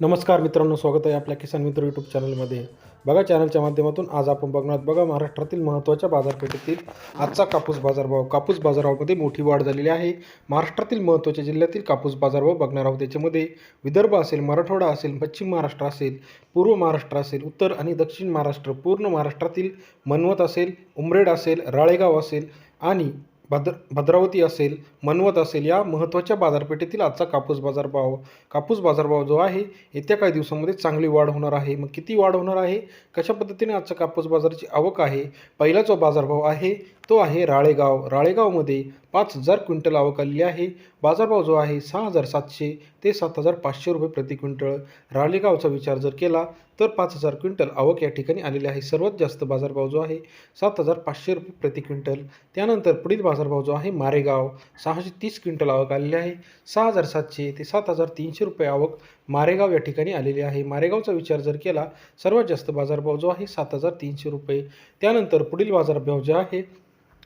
नमस्कार मित्रांनो स्वागत आहे आपल्या किसान मित्र यूट्यूब चॅनलमध्ये बघा चॅनलच्या माध्यमातून आज आपण बघणार बघा महाराष्ट्रातील महत्त्वाच्या बाजारपेठेतील आजचा कापूस बाजारभाव. कापूस बाजारभावामध्ये मोठी वाढ झालेली आहे. महाराष्ट्रातील महत्त्वाच्या जिल्ह्यातील कापूस बाजारभाव बघणार आहोत. त्याच्यामध्ये विदर्भ असेल मराठवाडा असेल पश्चिम महाराष्ट्र असेल पूर्व महाराष्ट्र असेल उत्तर आणि दक्षिण महाराष्ट्र पूर्ण महाराष्ट्रातील मनवत असेल उमरेड असेल राळेगाव असेल आणि भद्र भद्रावती असेल मनवत असेल या महत्त्वाच्या बाजारपेठेतील आजचा कापूस बाजारभाव. कापूस बाजारभाव जो आहे येत्या काही दिवसामध्ये चांगली वाढ होणार आहे. मग किती वाढ होणार आहे? कशा पद्धतीने आजचा कापूस बाजाराची आवक आहे? पहिला जो बाजारभाव आहे तो आहे राळेगाव. राळेगावमध्ये पाच हजार क्विंटल आवक आलेली आहे. बाजारभाव जो आहे सहा हजार सातशे ते सात हजार पाचशे रुपये प्रति क्विंटल. राळेगावचा विचार जर केला तर पाच हजार क्विंटल आवक या ठिकाणी आलेली आहे. सर्वात जास्त बाजारभाव जो आहे सात हजार पाचशे रुपये प्रति क्विंटल. त्यानंतर पुढील बाजारभाव जो आहे मारेगाव सहाशे तीस क्विंटल आवक आलेली आहे. सहा हजार सातशे ते सात हजार तीनशे रुपये आवक मारेगाव या ठिकाणी आलेली आहे. मारेगावचा विचार जर केला सर्वात जास्त बाजारभाव जो आहे सात हजार तीनशे रुपये. त्यानंतर पुढील बाजारभाव जे आहे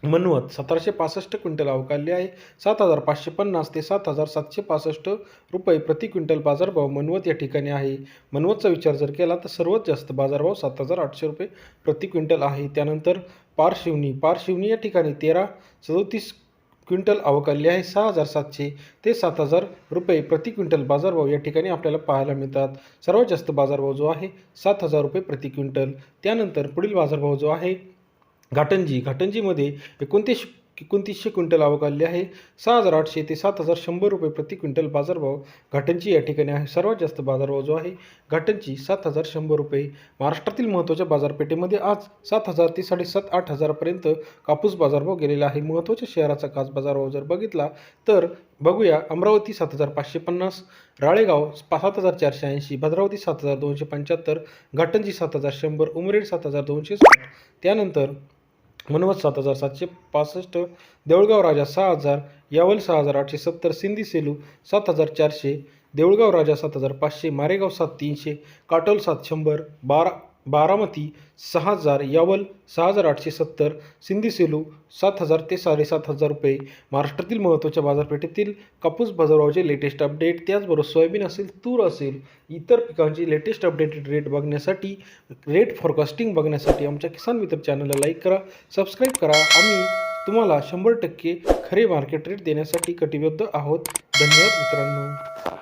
मनवत सतराशे पासष्ट क्विंटल अवकालली आहे. सात हजार पाचशे पन्नास ते सात हजार सातशे पासष्ट रुपये प्रति क्विंटल बाजारभाव मनवत या ठिकाणी आहे. मनवतचा विचार जर केला तर सर्वात जास्त बाजारभाव सात हजार आठशे रुपये प्रति क्विंटल आहे. त्यानंतर पारशिवनी पारशिवनी या ठिकाणी तेरा सदोतीस क्विंटल अवकालली आहे. सहा हजार सातशे ते सात हजार रुपये प्रति क्विंटल बाजारभाव या ठिकाणी आपल्याला पाहायला मिळतात. सर्वात जास्त बाजारभाव जो आहे सात हजार रुपये प्रति क्विंटल. त्यानंतर पुढील बाजारभाव जो आहे घाटंजी. घाटंजीमध्ये एकोणतीस एकोणतीसशे क्विंटल आवक आलेली आहे. सहा हजार आठशे ते सात हजार शंभर रुपये प्रति क्विंटल बाजारभाव घाटंची या ठिकाणी आहे. सर्वात जास्त बाजारभाव जो आहे घाटंची सात हजार शंभर रुपये. महाराष्ट्रातील महत्त्वाच्या बाजारपेठेमध्ये आज सात हजार ते साडेसात आठ हजारापर्यंत कापूस बाजारभाव गेलेला आहे. महत्त्वाच्या शहराचा कास बाजारभाव जर बघितला तर बघूया अमरावती सात हजार पाचशे पन्नास राळेगाव सात हजार चारशे ऐंशी भद्रावती सात हजार दोनशे पंच्याहत्तर घाटंजी सात हजार शंभर उमरेड सात हजार दोनशे साठ त्यानंतर मनवत सात हजार सातशे पासष्ट देऊळगाव राजा सहा हजार यावल सहा हजार आठशे सत्तर सिंधी सेलू सात हजार चारशे देऊळगाव राजा सात हजार पाचशे मारेगाव सात तीनशे काटोल सात शंभर बारा बारामती सहा हजार यावल सहा हजार आठशे सत्तर सिंधी सेलू सात हजार ते साडेसात हजार रुपये. महाराष्ट्रातील महत्त्वाच्या बाजारपेठेतील कापूस बाजाराचे लेटेस्ट अपडेट त्याचबरोबर सोयाबीन असेल तूर असेल इतर पिकांची लेटेस्ट अपडेटेड रेट बघण्यासाठी रेट फॉरकास्टिंग बघण्यासाठी आमच्या किसान मित्र चॅनलला लाईक करा सबस्क्राईब करा. आम्ही तुम्हाला शंभर टक्के खरे मार्केट रेट देण्यासाठी कटिबद्ध आहोत. धन्यवाद मित्रांनो.